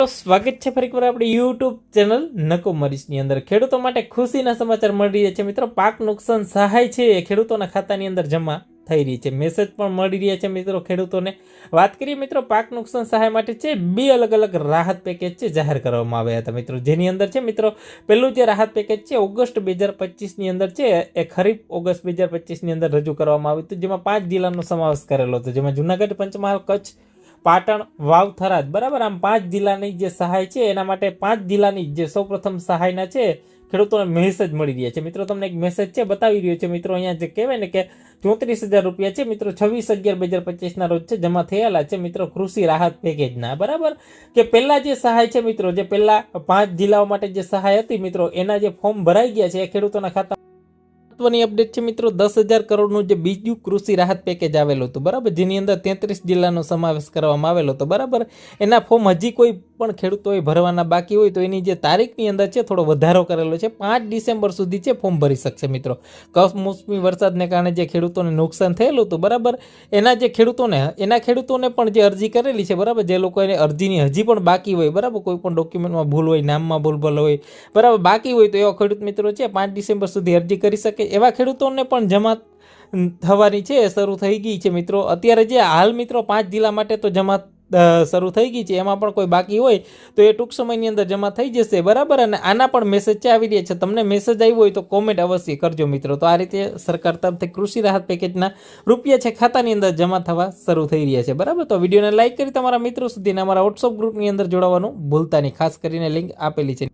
તો સ્વાગત છે ફરી એકવાર આપણી યુટ્યુબ ચેનલ નકો મરીશની અંદર. ખેડૂતો માટે ખુશીના સમાચાર મળી રહ્યા છે. મિત્રો, પાક નુકસાન સહાય છે એ ખેડૂતોના ખાતાની અંદર જમા થઈ રહી છે. મેસેજ પણ મળી રહ્યા છે મિત્રો ખેડૂતોને. વાત કરીએ મિત્રો, પાક નુકસાન સહાય માટે છે બે અલગ અલગ રાહત પેકેજ છે જાહેર કરવામાં આવ્યા હતા મિત્રો. જેની અંદર છે મિત્રો, પહેલું જે રાહત પેકેજ છે ઓગસ્ટ બે હજાર પચીસની અંદર છે એ ખરીફ ઓગસ્ટ બે હજાર પચીસની અંદર રજૂ કરવામાં આવ્યું હતું. જેમાં પાંચ જિલ્લાનો સમાવેશ કરેલો હતો. જેમાં જુનાગઢ, પંચમહાલ, કચ્છ પાટણ વાવ થરાદ. બરાબર? આમ પાંચ જિલ્લાની જે સહાય છે, એના માટે પાંચ જિલ્લાની જે સૌપ્રથમ સહાયના છે, ખેડૂતોને મેસેજ મળી રહ્યા છે. મિત્રો, તમને એક મેસેજ છે, બતાવી રહ્યો છે. મિત્રો, અહીંયા જે કહેવાય ને કે ચોત્રીસ હજાર રૂપિયા છે. મિત્રો, છવ્વીસ અગિયાર બે હજાર પચીસના રોજ છે, જમા થયેલા છે. મિત્રો, કૃષિ રાહત પેકેજના. બરાબર? કે પહેલાં જે સહાય છે, મિત્રો, જે પહેલાં પાંચ જિલ્લાઓ માટે જે સહાય હતી, મિત્રો, એના જે ફોર્મ ભરાઈ ગયા છે, એ ખેડૂતોના ખાતા મહત્વની અપડેટ છે મિત્રો, દસ હજાર કરોડનું જે બીજું કૃષિ રાહત પેકેજ આવેલું હતું, બરાબર? જેની અંદર તેત્રીસ જિલ્લાનો સમાવેશ કરવામાં આવેલો હતો, બરાબર? એના ફોર્મ હજી કોઈ પણ ખેડૂતોએ ભરવાના બાકી હોય તો એની જે તારીખની અંદર છે થોડો વધારો કરેલો છે. પાંચ ડિસેમ્બર સુધી છે ફોર્મ ભરી શકશે મિત્રો. કમોસમી વરસાદને કારણે જે ખેડૂતોને નુકસાન થયેલું હતું, બરાબર? એના જે ખેડૂતોને, એના ખેડૂતોને પણ જે અરજી કરેલી છે, બરાબર? જે લોકો એને અરજીની હજી પણ બાકી હોય, બરાબર? કોઈ પણ ડોક્યુમેન્ટમાં ભૂલ હોય, નામમાં ભૂલ ભૂલ હોય, બરાબર? બાકી હોય તો એવા ખેડૂત મિત્રો છે, પાંચ ડિસેમ્બર સુધી અરજી કરી શકે. એવા ખેડૂતોને પણ જમા થવાની છે, શરૂ થઈ ગઈ છે મિત્રો. અત્યારે જે હાલ મિત્રો પાંચ જિલ્લા માટે તો જમા શરૂ થઈ ગઈ છે, એમાં પણ કોઈ બાકી હોય, તો એ ટૂંક સમયની અંદર જમા થઈ જશે, બરાબર? અને આના પણ મેસેજ છે આવી રહ્યા છે. તમને મેસેજ આવ્યો હોય તો કોમેન્ટ અવશ્ય કરજો મિત્રો. તો આ રીતે સરકાર તરફથી કૃષિ રાહત પેકેજના રૂપિયા છે ખાતાની અંદર જમા થવા શરૂ થઈ રહ્યા છે, બરાબર? તો વિડીયોને લાઇક કરી તમારા મિત્રો સુધી અને અમારા વોટ્સઅપ ગ્રુપની અંદર જોડાવાનું ભૂલતા નહીં. ખાસ કરીને લિંક આપેલી છે.